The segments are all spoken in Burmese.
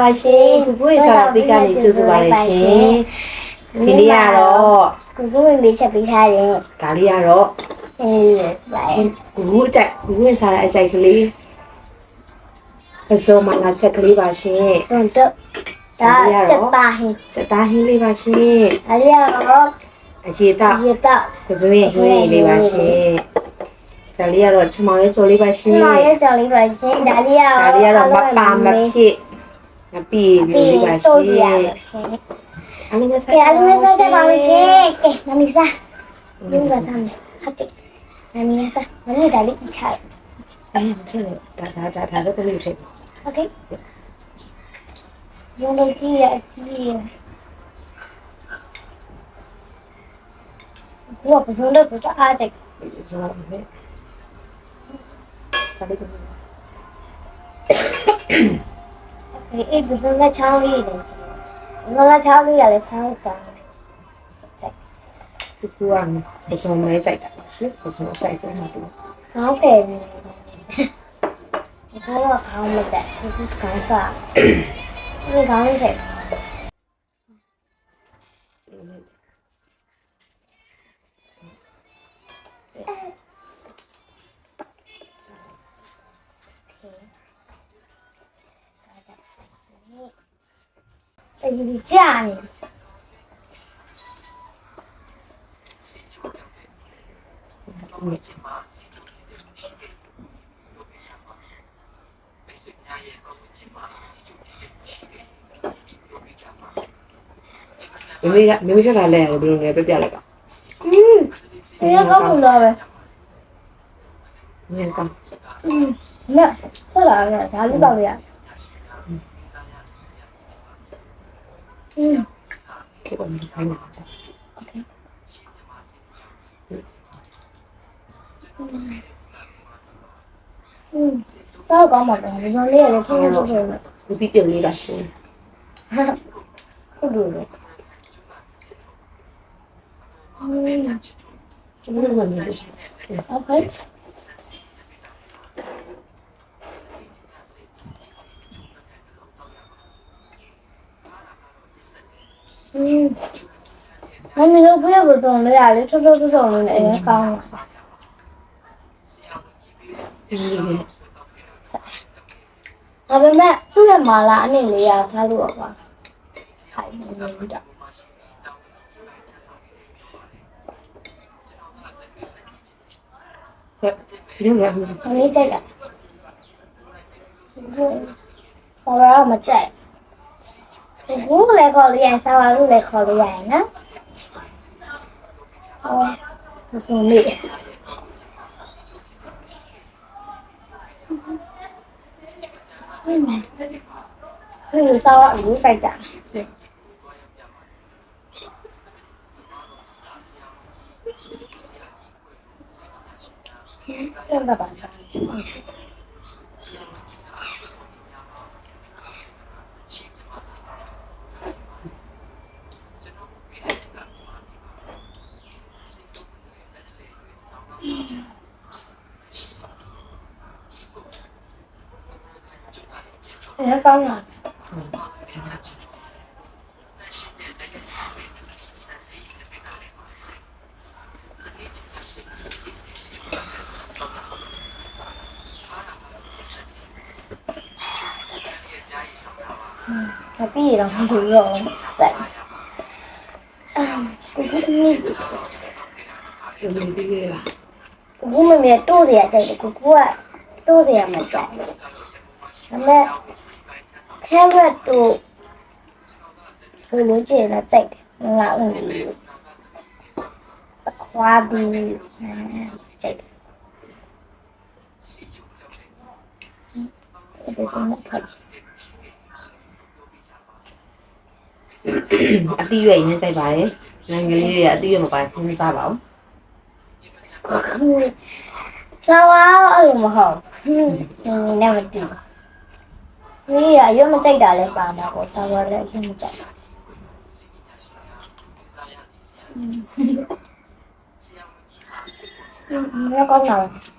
ပါရှင်ကူကူရဲ့စာပေကနေကြိုဆိုပါရရှင်ဒီနေ့ကတော့ကိုကိုမေချက်ပေးထားတယ်ဒါလေးကတော့အေးပါကူကူအကြိုက်ကူကူရဲ့စာအကြိုက်ကလေးပစောမလာချက်ကလေးပါရှင်စွန်တော့ဒါစတာဟင်းစတာဟင်းလေးပါရှင်အလျောတော့အရေတောက်ရတော့ကစုံရဲ့ဟင်းလေးပါရှင်ဒါလေးကတော့ချမောင်ရဲ့ကြော်လေးပါရှဒီင်မှာရကြော်လေးပါရှင်ဒါလေးကဒါလေးကတော့မပါမဖြစ် အပီပြီးပါရှင်တော့စီရပါရှင်အလုံးစားကဲအလုံးစားကြပါလို့ရှင်ကဲနမီစားယူကစားမယ်ဟုတ်ကဲ့နမီစားမနေ့ဒါလေးချလိုက်အဲချေလို့ဒါဒါဒါဒါတော့ကိုလေးထည့်ဟုတ်ကဲ့ရုံးလုံးကြီးရအကြီးရဘုရားပစုံတော့ပတော့အားကြိုက်ဇောမေဒါလေးကို ဒီအိပစုံနဲ့ချောင်းလေးတယ်ငါလာချောင်းလေးရလဲဆောင်းတာကူကူကပစုံမဲကြိုက်တာပါရှင်ပစုံကြိုက်စမ်းမှာတူခေါင်းတယ်နေဒီကတော့ခေါင်းမကြိုက်ဒီစကောင်စားဒီခေါင်းတယ် တကြီးကြာနေ မမေကမမေချက်တာလဲရတယ်ဘယ်လိုလဲပြပြလိုက်ပါ อืมဒီကကောင်းလို့ပဲ ငင်းကောင်း อืมနဲ့ဆက်လာတယ်ဒါလေးတော့ရอืม ခေပေါ်မှာခိုင်းတာจ้ 응. 그거 먼저 발매 가자. 오케이. 응. 따가 맞아. 무슨 일이 생겨서 우리 때 우리 다시. 또 뭐래? 음. 우리 뭐 아, 그래? မမီတို့ဖျက်ဖို့တော့လေရလေထွတ်ထွတ်ထွတ်ထွတ်လေးနဲ့အရင်ကောင်းတာဒီလေးဒါပေမဲ့သူ့ရဲ့မာလာအနေလေးရစားလို့ပါဟိုင်နေတော့ဆက်ဒီလိုပဲမမေးကြိုက်တာဆောရာမကြိုက် Gule kolye sawa gule kolye na. Oh, sumi. Ừ, sao ạ? Ừ, sai chả. Em đã bảo sao. Nè con rồi. Cái gì đó không chịu rồi Dạ Cũng cũng đi Cũng đi đi ghê à. Cũng cũng mà mẹ tu gì à chạy được cũng cũng à Tu gì à mà chạy Mẹ ဒီလိုပြီးရလားကိုကိုမမီတိုးစရာကြိုက်တယ်ကိုကိုကတိုးစရာမကြိုက်ဒါပေမဲ့ကဲရက်တို့ဘယ်လိုကြည့်လဲကြိုက်တယ်ငါ့ဦးလေးခွာဒီကြိုက်တယ်ဘယ်လိုမှဖတ်အတီးရွယ်ရမ်းကြိုက်ပါတယ်နိုင်ငံလေးတွေကအတီးရွယ်မပိုင်ခင်းစားပါဦးစာဝါအဲ့လိုမဟုတ်ဟင်းနေမတူ ဒီရရွမကြိုက်တာလည်းပါမှာပေါ့စာဝါလည်းရွမကြိုက်မကောင်းတော့ဘာမှမဟုတ်ဘူးဘယ်လိုရလဲလေသူ့မာလာရပါလေအရင်ကောင်းတာဘယ်လိုလဲဟောလေဒါဘယ်လိုလဲ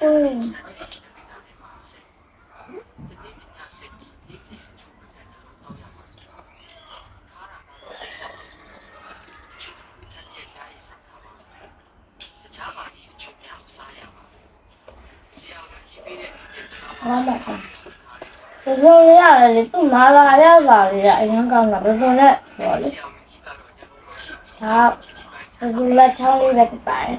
Ừ. 우선이야, 좀 나가야 말이야. 인간 나 우선에 뭐래? 아, 우선에 창리 백발.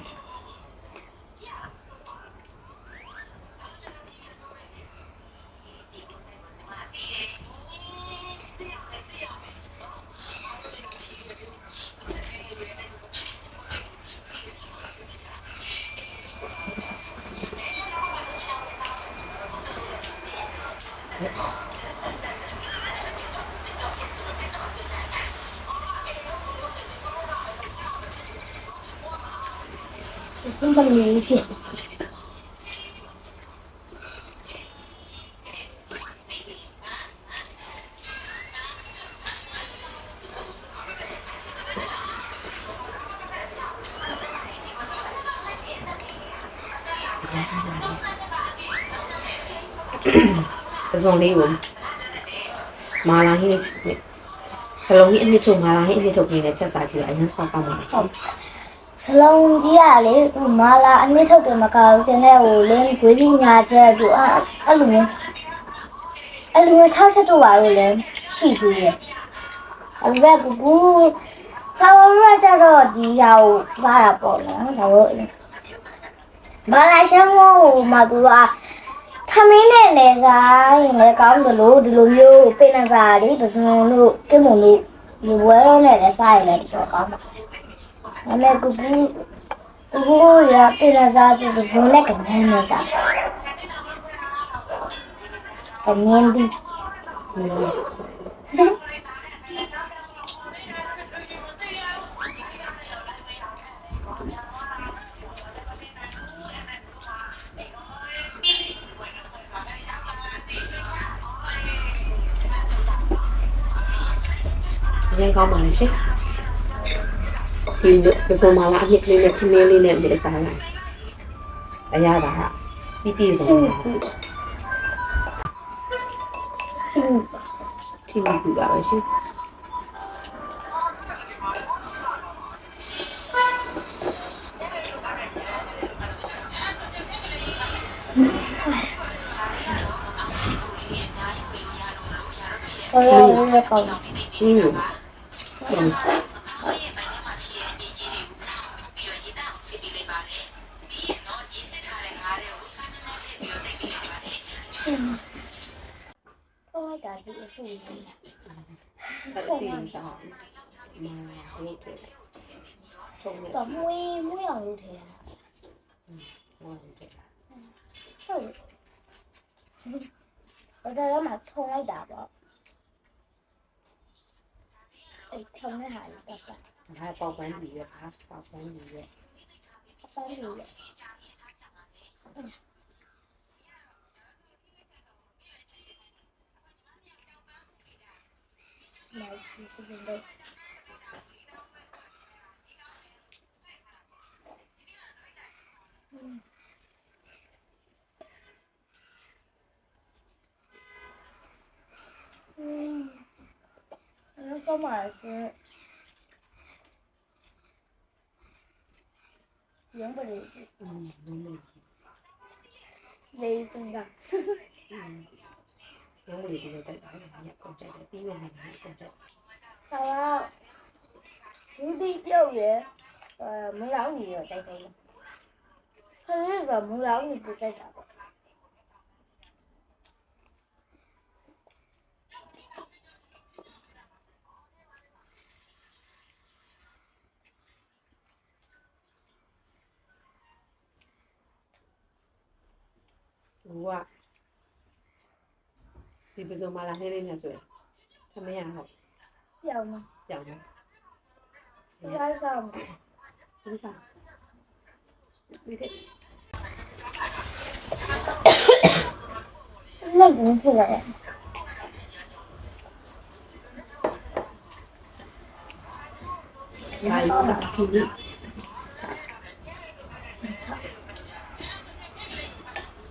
con mình chưa 정리움 마랑 히니 살롱 히니 좀 마랑 히니 좀 니네 차사지 아니면 사과 마랑 စလုံးကြီးကလေဟိုမာလာအနည်းထုတ်တယ်မကောင်းစင်းတဲ့ဟိုလင်းဂွေးကြီးညာချက်တို့အဲ့အဲ့လိုမျိုးအဲ့လိုမျိုးဆောက်ချက်တို့ပါလို့လည်းရှိသေးရဲ့အဲ့ဒါကကူဆောက်ရကြတော့ဒီဟာကိုစားရပေါ့နော်ဒါတော့မာလာရှမ်းမို့မတူကထမင်းနဲ့နေစားရင်လည်းကောင်းတယ်လို့ဒီလိုမျိုးပိနစားလေးပစုံလို့ကိမုံလို့ဒီဝဲတော့နဲ့လည်းစားရလည်းတော့ကောင်းပါ ဒါမဲ့ကူကူကူကူရပြည်လာစားသူဇုံနဲ့ကနေနေစားကနေဒီရင်ကောင်းပါလေရှင် ဒီပဇွန်မာလာအနှစ်ကလေးနဲ့ခင်းလေးလေးနဲ့နေစားလိုက်အရသာကပြီးပြည့်စုံတယ်ဒီမှာပြပါမယ်ရှင်ဟုတ်ကဲ့ကောင်းပြီ။ဟုတ် ဆက်စီမစားဘူးမာဟုတ်တယ်ဆုံးရတော့မွေးမွေးအောင်လုပ်ထည့်ရတာဟုတ်တယ်ဟုတ်တယ်ဒါတော့မှထုံလိုက်တာပေါ့အဲ့ထုံတဲ့ဟာလေးတက်စားဒါပေါက်ပန်းပြီးရပါပေါက်ပန်းပြီးရပေါက်ပန်းပြီးရ Belki kuzeyde. Hmm. Hmm. Não tô mais. Giống vào đây. Ừ, đúng rồi. Đây, phần gà. ഞങ്ങൾ ഇരിക്കുന്ന ചേട്ടാ കുഞ്ഞപ്പം ചേട്ടാ തീ വേണം കുഞ്ഞപ്പം ചേട്ടാ chú đi chơi vậy? À, mấy lão gì ở chạy chạy. Không biết là muốn lão gì thì chạy chạy. Wow. Thì bây giờ mà là hay lên nhà rồi Thăm mấy nhà học. Giàu mà. Giàu mà. Tôi ăn xong dạ. Không sao. Đi thế. Nó cũng thế này Bài sạc kỳ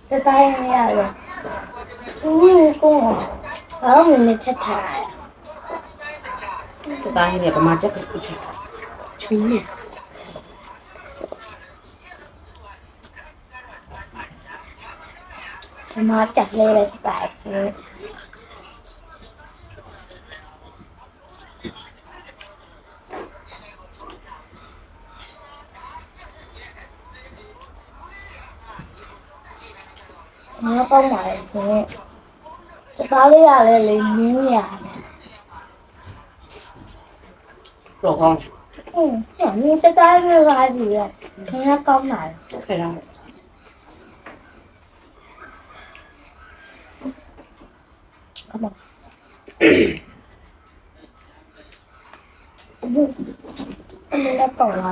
Cái tay này là นี่กุ้งเออมันไม่ใช่ถ่ายตัวตาเนี่ยประมาณจะเป็นชิ้นชุ่มเนี่ยมาจัดเลยเลยไปเลยแล้วก็หมายถึง ဘာလေးရလဲလေငင်းရလဲတော့ကောင်းအင်းညနေတကားရပါစီရခင်ဗျားကောင်းပါလားခဲ့တာအမအမေလည်းကောင်းပါ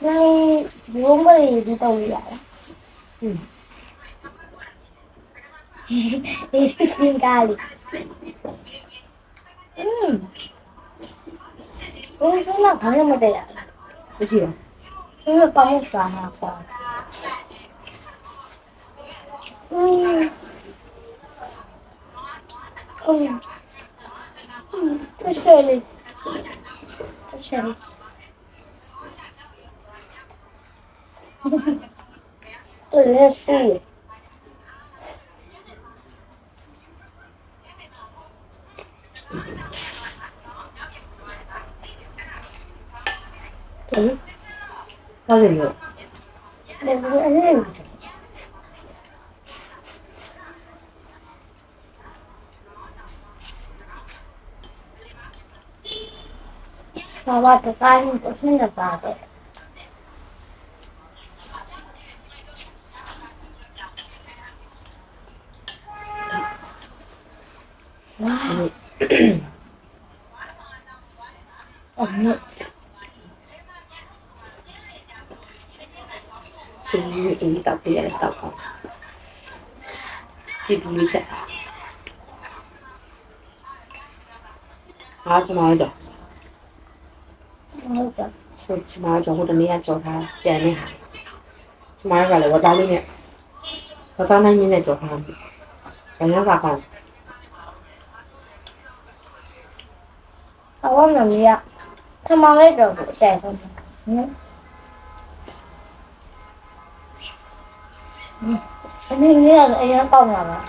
那我们也知道呀。嗯。Este cingale. Hum. Não sei lá, não é madeira. O quê? Não é para almoçar, rapaz. Hum. Hum. Hum. Deixa ele. Deixa ele. let's see. How's it look? I want to find something about it. အားကျမကြော mau tak? ဆိုကျမကြောဟိုတနေ့ကကြော်ထားကြံနေဟာကျမကလည်းဝသားလေးနဲ့ဝသားနိုင်နဲ့ကြော်ထားတယ်။ဘယ်ရောကကောင်း Awak nak lihat. Sama lagi tu, saya sama. Hmm. Ini ni là anh nó công là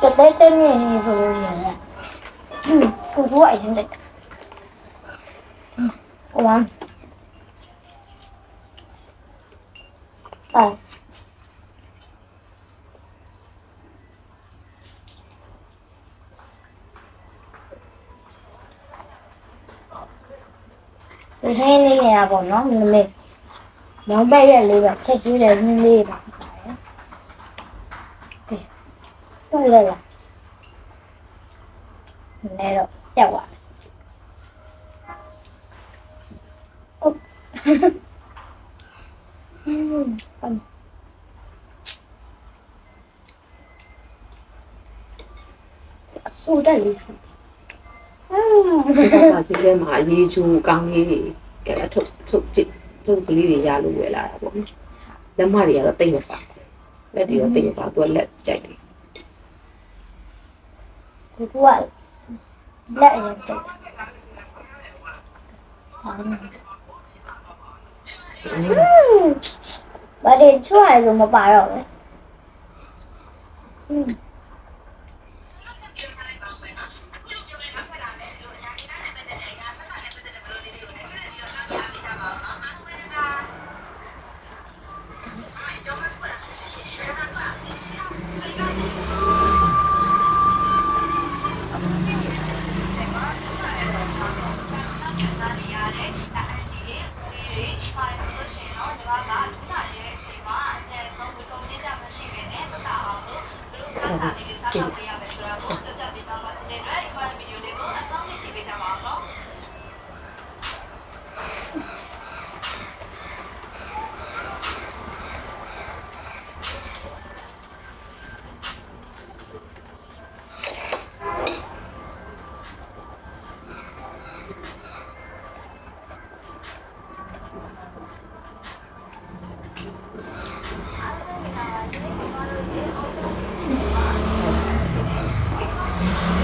Cho tới trên này thì vừa rồi Cô 구구해는데 와. 아. tôi thấy cái nhà của nó mình nó bây giờ lì bạc sẽ chú để lì bạc cái đó đây là nè rồi chào ạ. Con su đã lì xì là chị em mà đi chu căng đi cái là thuộc thuộc chị thuộc cái gì ra luôn vậy là cũng lắm mà thì là tinh vào là thì là tinh vào tuần lệ chạy đi. 不过。 လက်တွေတော့တိတ်မပါသူကလက်ကြိုက်တယ် của cô ạ lại là chạy bà 啊，那个？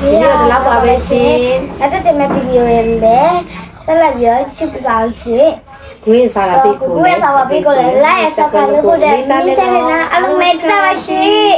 ဒီနေ့တော့ဒီလောက်ပါပဲရှင်အဲ့ဒါတည်းမဲ့ဗီဒီယိုလေးလည်းတက်လက်ပြီးချစ်ပါရှင်ကိုရင်စားတာပေးကိုကိုကိုရဲ့ဆောင်ပါပေးကိုလည်း like ဆက်ဖာလို့ကိုတဲ့မိသားစုနဲ့အားလုံးပဲကြပါရှင်